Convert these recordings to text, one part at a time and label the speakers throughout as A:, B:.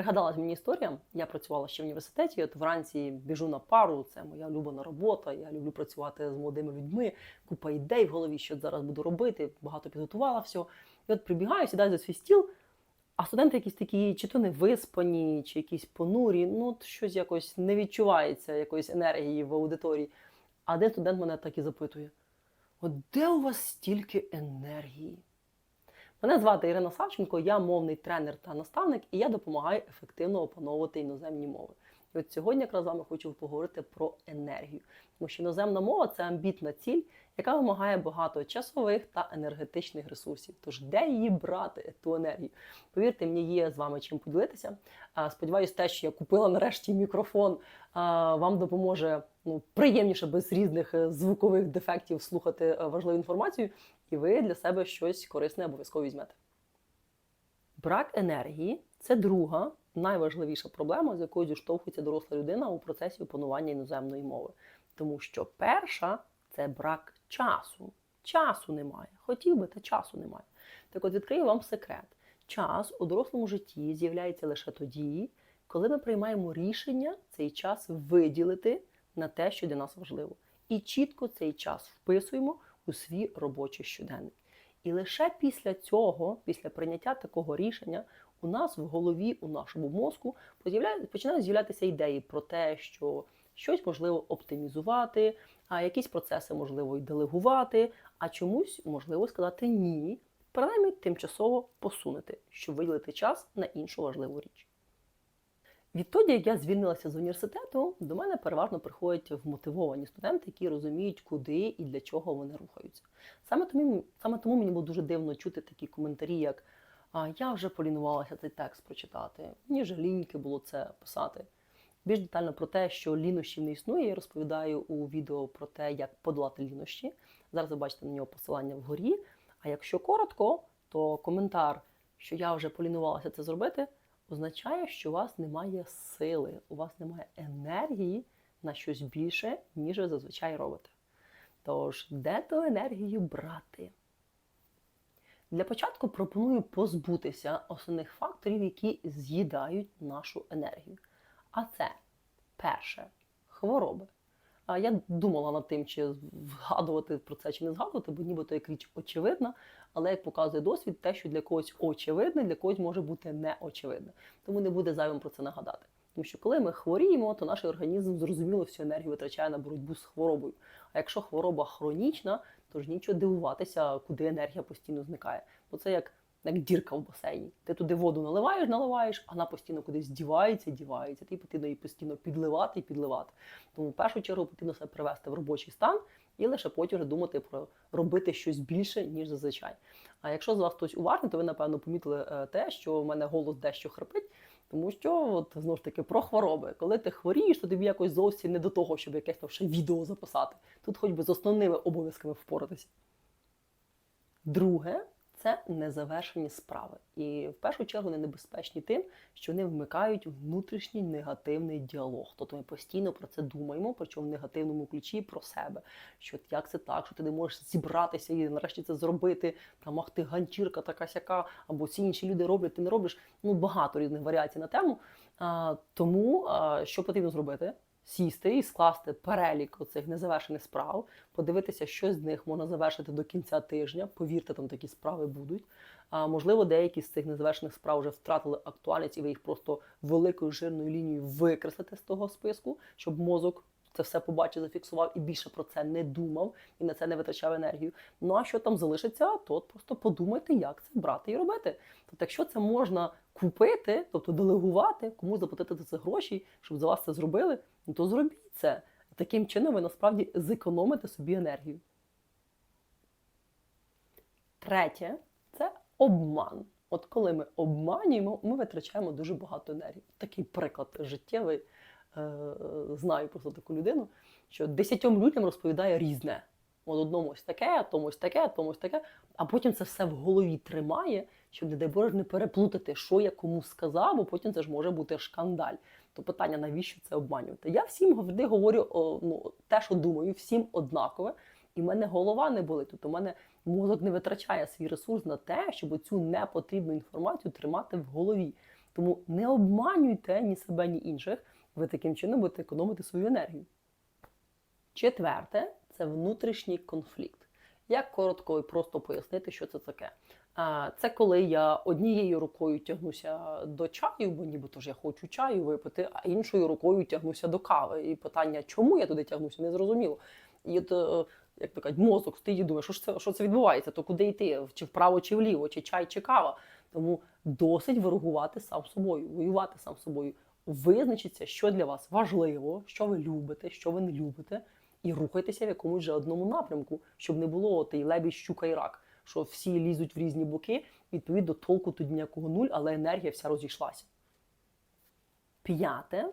A: Пригадалась мені історія. Я працювала ще в університеті. От вранці біжу на пару. Це моя улюблена робота. Я люблю працювати з молодими людьми. Купа ідей в голові, що зараз буду робити. Багато підготувала все. І от прибігаю, сідаю за свій стіл. А студенти якісь такі, чи то не виспані, чи якісь понурі, ну от щось якось не відчувається якоїсь енергії в аудиторії. А один студент мене так і запитує: от де у вас стільки енергії? Мене звати Ірина Савченко, я мовний тренер та наставник, і я допомагаю ефективно опановувати іноземні мови. І от сьогодні якраз з вами хочу поговорити про енергію. Тому що іноземна мова це амбітна ціль, яка вимагає багато часових та енергетичних ресурсів. Тож де її брати, ту енергію? Повірте, мені є з вами чим поділитися. Сподіваюсь, те, що я купила нарешті мікрофон, вам допоможе ну, приємніше без різних е, звукових дефектів слухати е, важливу інформацію, і ви для себе щось корисне обов'язково візьмете. Брак енергії це друга найважливіша проблема, з якою зіштовхується доросла людина у процесі опанування іноземної мови. Тому що перша це брак часу. Часу немає. Хотів би, та часу немає. Так от відкрию вам секрет. Час у дорослому житті з'являється лише тоді, коли ми приймаємо рішення цей час виділити на те, що для нас важливо. І чітко цей час вписуємо у свій робочий щоденник. І лише після цього, після прийняття такого рішення, у нас в голові, у нашому мозку починають з'являтися ідеї про те, що щось можливо оптимізувати, а якісь процеси можливо і делегувати, а чомусь можливо сказати ні, принаймні тимчасово посунути, щоб виділити час на іншу важливу річ. Відтоді, як я звільнилася з університету, до мене переважно приходять вмотивовані студенти, які розуміють, куди і для чого вони рухаються. Саме тому, саме тому мені було дуже дивно чути такі коментарі, як а, я вже полінувалася цей текст прочитати, мені вже ліньки було це писати. Більш детально про те, що лінощів не існує, я розповідаю у відео про те, як подолати лінощі. Зараз ви бачите на нього посилання вгорі. А якщо коротко, то коментар, що я вже полінувалася це зробити, означає, що у вас немає сили, у вас немає енергії на щось більше, ніж ви зазвичай робите. Тож, де ту енергію брати? Для початку пропоную позбутися основних факторів, які з'їдають нашу енергію. А це перше хвороби. Я думала над тим, чи згадувати про це чи не згадувати, бо нібито як річ очевидна, але як показує досвід, те, що для когось очевидне, для когось може бути неочевидне. Тому не буде зайвим про це нагадати. Тому що коли ми хворіємо, то наш організм зрозуміло всю енергію витрачає на боротьбу з хворобою. А якщо хвороба хронічна, то ж нічого дивуватися, куди енергія постійно зникає. Бо це як як дірка в басейні. Ти туди воду наливаєш, наливаєш, а вона постійно кудись дівається, дівається. Ти потрібно її постійно підливати і підливати. Тому в першу чергу потрібно себе привести в робочий стан і лише потім вже думати про робити щось більше, ніж зазвичай. А якщо з вас хтось уважний, то ви, напевно, помітили е, те, що в мене голос дещо хрипить. Тому що, от знову ж таки, про хвороби. Коли ти хворієш, то тобі якось зовсім не до того, щоб якесь там ще відео записати. Тут хоч би з основними обов'язками впоратися. Друге, це незавершені справи. І в першу чергу вони небезпечні тим, що вони вмикають внутрішній негативний діалог. Тобто ми постійно про це думаємо, причому в негативному ключі про себе. Що як це так, що ти не можеш зібратися і нарешті це зробити, там ах ти ганчірка така сяка, або ці інші люди роблять, ти не робиш. Ну багато різних варіацій на тему. А, Тому а, що потрібно зробити? Сісти і скласти перелік оцих незавершених справ, подивитися, що з них можна завершити до кінця тижня. Повірте, там такі справи будуть. А можливо, деякі з цих незавершених справ вже втратили актуальність, і ви їх просто великою жирною лінією викреслите з того списку, щоб мозок це все побачив, зафіксував і більше про це не думав і на це не витрачав енергію. Ну а що там залишиться, то просто подумайте, як це брати і робити. Тобто, якщо це можна купити, тобто делегувати, комусь заплатити за це гроші, щоб за вас це зробили, ну то зробіть це. Таким чином ви насправді зекономите собі енергію. Третє це обман. От коли ми обманюємо, ми витрачаємо дуже багато енергії. Такий приклад життєвий. Е, знаю просто таку людину, що десятьом людям розповідає різне. От одному ось таке, тому ось таке, тому ось таке, а потім це все в голові тримає, щоб, не дай Боже, не переплутати, що я кому сказав, бо потім це ж може бути шкандаль. То питання, навіщо це обманювати? Я всім завжди говорю ну, те, що думаю, всім однакове, і в мене голова не болить. Тобто в мене мозок не витрачає свій ресурс на те, щоб цю непотрібну інформацію тримати в голові. Тому не обманюйте ні себе, ні інших. Ви таким чином будете економити свою енергію. Четверте це внутрішній конфлікт. Як коротко і просто пояснити, що це таке? Це коли я однією рукою тягнуся до чаю, бо нібито ж я хочу чаю випити, а іншою рукою тягнуся до кави. І питання, чому я туди тягнуся, не зрозуміло. І от, е, як то кажуть, мозок стоїть і думає, що ж це що це відбувається, то куди йти, чи вправо, чи вліво, чи чай, чи кава. Тому досить ворогувати сам собою, воювати сам собою. Визначиться, що для вас важливо, що ви любите, що ви не любите, і рухайтеся в якомусь же одному напрямку, щоб не було той лебідь, щука і рак, що всі лізуть в різні боки, відповідно, толку тоді ніякого нуль, але енергія вся розійшлася. П'яте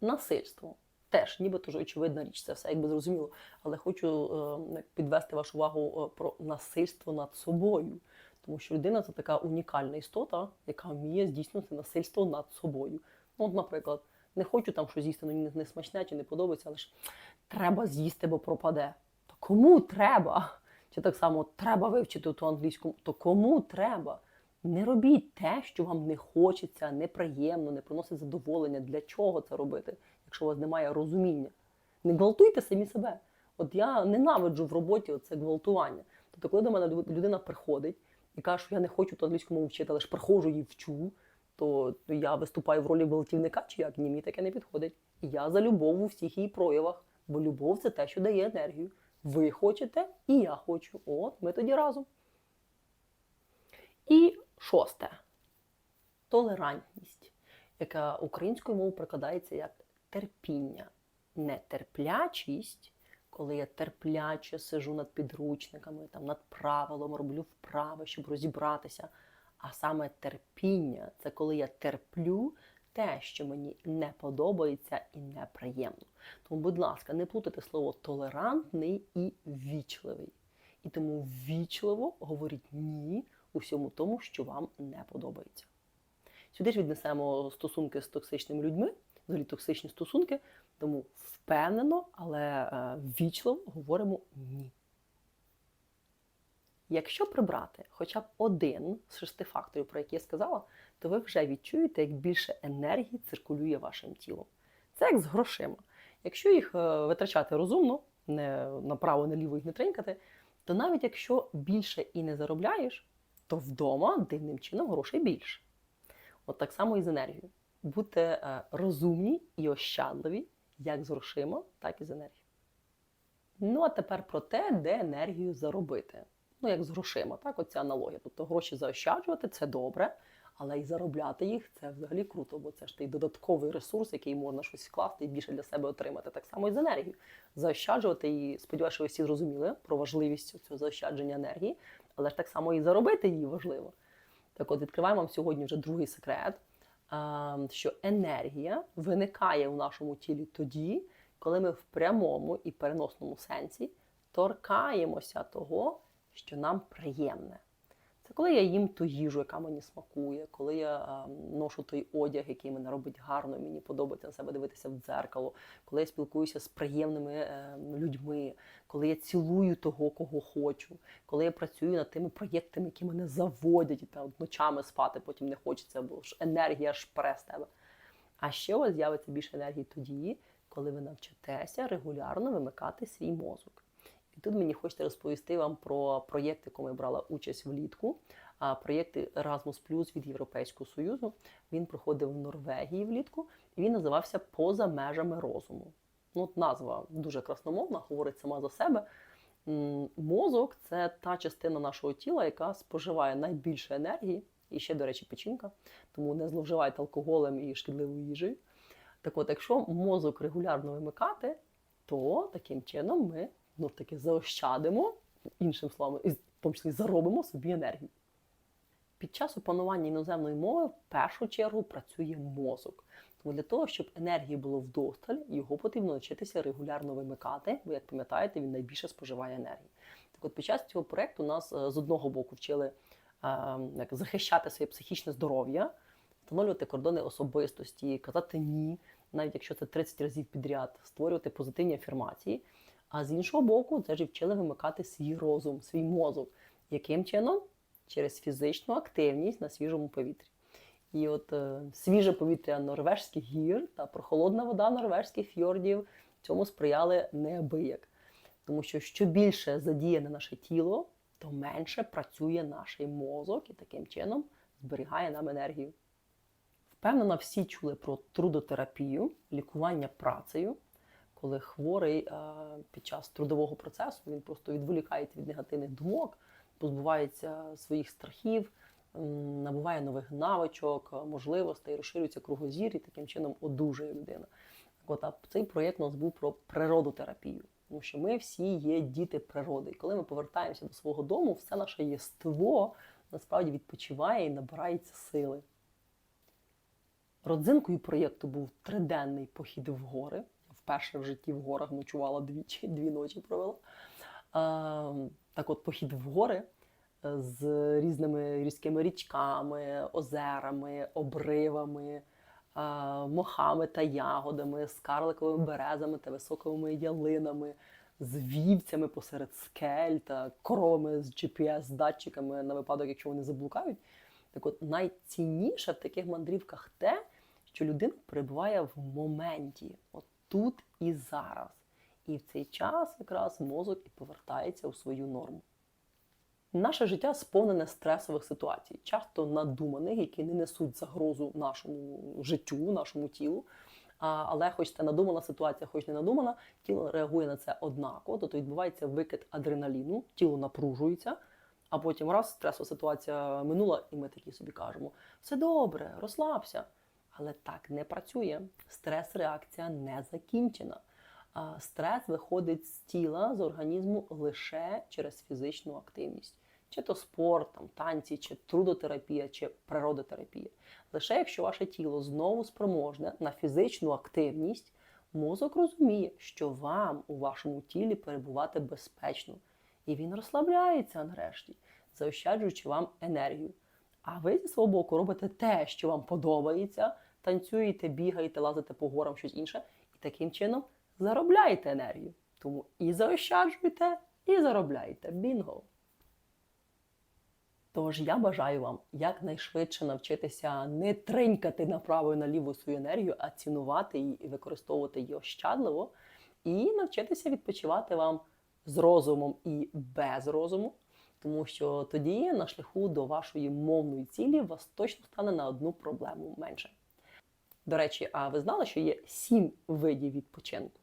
A: насильство. Теж, нібито ж очевидна річ, це все якби зрозуміло. Але хочу е, підвести вашу увагу е, про насильство над собою. Тому що людина це така унікальна істота, яка вміє здійснювати насильство над собою. Ну, от, наприклад, не хочу там щось з'їсти, мені не смачне чи не подобається, але ж треба з'їсти, бо пропаде. То кому треба? Чи так само треба вивчити ту англійську, то кому треба? Не робіть те, що вам не хочеться, неприємно, не приносить задоволення. Для чого це робити, якщо у вас немає розуміння? Не гвалтуйте самі себе. От я ненавиджу в роботі це гвалтування. Тобто, коли до мене людина приходить і каже, що я не хочу ту англійську мову вчити, але ж приходжу і вчу, то я виступаю в ролі гвалтівника, чи як ні, мені таке не підходить. І я за любов у всіх її проявах, бо любов це те, що дає енергію. Ви хочете, і я хочу. От ми тоді разом. І шосте толерантність, яка українською мовою прикладається як терпіння, нетерплячість, коли я терпляче сижу над підручниками, там, над правилом, роблю вправи, щоб розібратися. А саме терпіння це коли я терплю те, що мені не подобається і неприємно. Тому, будь ласка, не плутайте слово толерантний і вічливий. І тому вічливо говоріть ні усьому тому, що вам не подобається. Сюди ж віднесемо стосунки з токсичними людьми, взагалі токсичні стосунки, тому впевнено, але е, вічливо говоримо ні. Якщо прибрати хоча б один з шести факторів, про які я сказала, то ви вже відчуєте, як більше енергії циркулює вашим тілом. Це як з грошима. Якщо їх е, витрачати розумно, не направо, не ліво їх не тринькати, то навіть якщо більше і не заробляєш, то вдома дивним чином грошей більше. От так само і з енергією. Будьте е, розумні і ощадливі, як з грошима, так і з енергією. Ну, а тепер про те, де енергію заробити. Ну, як з грошима, так, оця аналогія. Тобто гроші заощаджувати це добре, але і заробляти їх це взагалі круто, бо це ж той додатковий ресурс, який можна щось вкласти і більше для себе отримати. Так само і з енергією. Заощаджувати і сподіваюся, ви всі зрозуміли про важливість цього заощадження енергії, але ж так само і заробити її важливо. Так от відкриваємо вам сьогодні вже другий секрет, що енергія виникає в нашому тілі тоді, коли ми в прямому і переносному сенсі торкаємося того, що нам приємне. Це коли я їм ту їжу, яка мені смакує, коли я ношу той одяг, який мене робить гарно, мені подобається на себе дивитися в дзеркало, коли я спілкуюся з приємними е, людьми, коли я цілую того, кого хочу, коли я працюю над тими проєктами, які мене заводять, та ночами спати потім не хочеться, бо ж енергія ж пере з тебе. А ще у вас з'явиться більше енергії тоді, коли ви навчитеся регулярно вимикати свій мозок. Тут мені хочеться розповісти вам про проєкт, якому я брала участь влітку. А проєкт Erasmus Plus від Європейського Союзу. Він проходив в Норвегії влітку, і він називався Поза межами розуму. Ну, от Назва дуже красномовна, говорить сама за себе. Мозок це та частина нашого тіла, яка споживає найбільше енергії, і ще, до речі, печінка, тому не зловживайте алкоголем і шкідливою їжею. Так от, якщо мозок регулярно вимикати, то таким чином ми ну, таки заощадимо, іншим словом, і в тому числі заробимо собі енергію. Під час опанування іноземної мови в першу чергу працює мозок. Тому для того, щоб енергії було вдосталь, його потрібно навчитися регулярно вимикати, бо, як пам'ятаєте, він найбільше споживає енергії. Так от під час цього проєкту нас е, з одного боку вчили е, як захищати своє психічне здоров'я, встановлювати кордони особистості, казати ні, навіть якщо це 30 разів підряд, створювати позитивні афірмації. А з іншого боку, це ж вчили вимикати свій розум, свій мозок. Яким чином? Через фізичну активність на свіжому повітрі. І от е, свіже повітря норвежських гір та прохолодна вода норвежських фьордів цьому сприяли неабияк. Тому що що більше задіяне наше тіло, то менше працює наш мозок і таким чином зберігає нам енергію. Впевнена, всі чули про трудотерапію, лікування працею, коли хворий е, під час трудового процесу він просто відволікається від негативних думок, позбувається своїх страхів, набуває нових навичок, е, можливостей, розширюється кругозір і таким чином одужує людина. От, а цей проєкт у нас був про природотерапію. Тому що ми всі є діти природи. І коли ми повертаємося до свого дому, все наше єство насправді відпочиває і набирається сили. Родзинкою проєкту був триденний похід в гори. Вперше в житті в горах ночувала двічі, дві ночі провела. Так от, похід в гори е, з різними різкими річками, озерами, обривами, а, мохами та ягодами, з карликовими березами та високими ялинами, з вівцями посеред скель та коровами з GPS-датчиками на випадок, якщо вони заблукають. Так от найцінніше в таких мандрівках те, що людина перебуває в моменті, от тут і зараз. І в цей час якраз мозок і повертається у свою норму. Наше життя сповнене стресових ситуацій, часто надуманих, які не несуть загрозу нашому життю, нашому тілу. Але хоч це надумана ситуація, хоч не надумана, тіло реагує на це однаково, тобто відбувається викид адреналіну, тіло напружується, а потім раз стресова ситуація минула, і ми такі собі кажемо: все добре, розслабся. Але так не працює. Стрес-реакція не закінчена. Стрес виходить з тіла, з організму лише через фізичну активність. Чи то спорт, там, танці, чи трудотерапія, чи природотерапія. Лише якщо ваше тіло знову спроможне на фізичну активність, мозок розуміє, що вам у вашому тілі перебувати безпечно. І він розслабляється нарешті, заощаджуючи вам енергію. А ви зі свого боку робите те, що вам подобається, танцюєте, бігаєте, лазите по горам, щось інше, і таким чином заробляєте енергію. Тому і заощаджуєте, і заробляєте. Бінго! Тож я бажаю вам якнайшвидше навчитися не тринькати направо і наліво свою енергію, а цінувати її і використовувати її ощадливо, і навчитися відпочивати вам з розумом і без розуму, тому що тоді на шляху до вашої мовної цілі вас точно стане на одну проблему менше. До речі, а ви знали, що є сім видів відпочинку?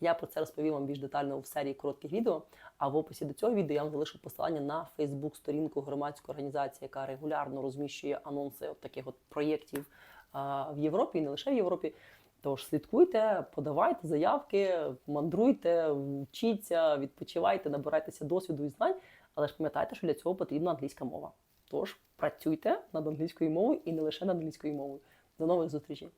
A: Я про це розповім вам більш детально в серії коротких відео. А в описі до цього відео я вам залишу посилання на Фейсбук-сторінку громадської організації, яка регулярно розміщує анонси от таких от проєктів в Європі і не лише в Європі. Тож слідкуйте, подавайте заявки, мандруйте, вчіться, відпочивайте, набирайтеся досвіду і знань, але ж пам'ятайте, що для цього потрібна англійська мова. Тож працюйте над англійською мовою і не лише над англійською мовою. До нових зустрічей!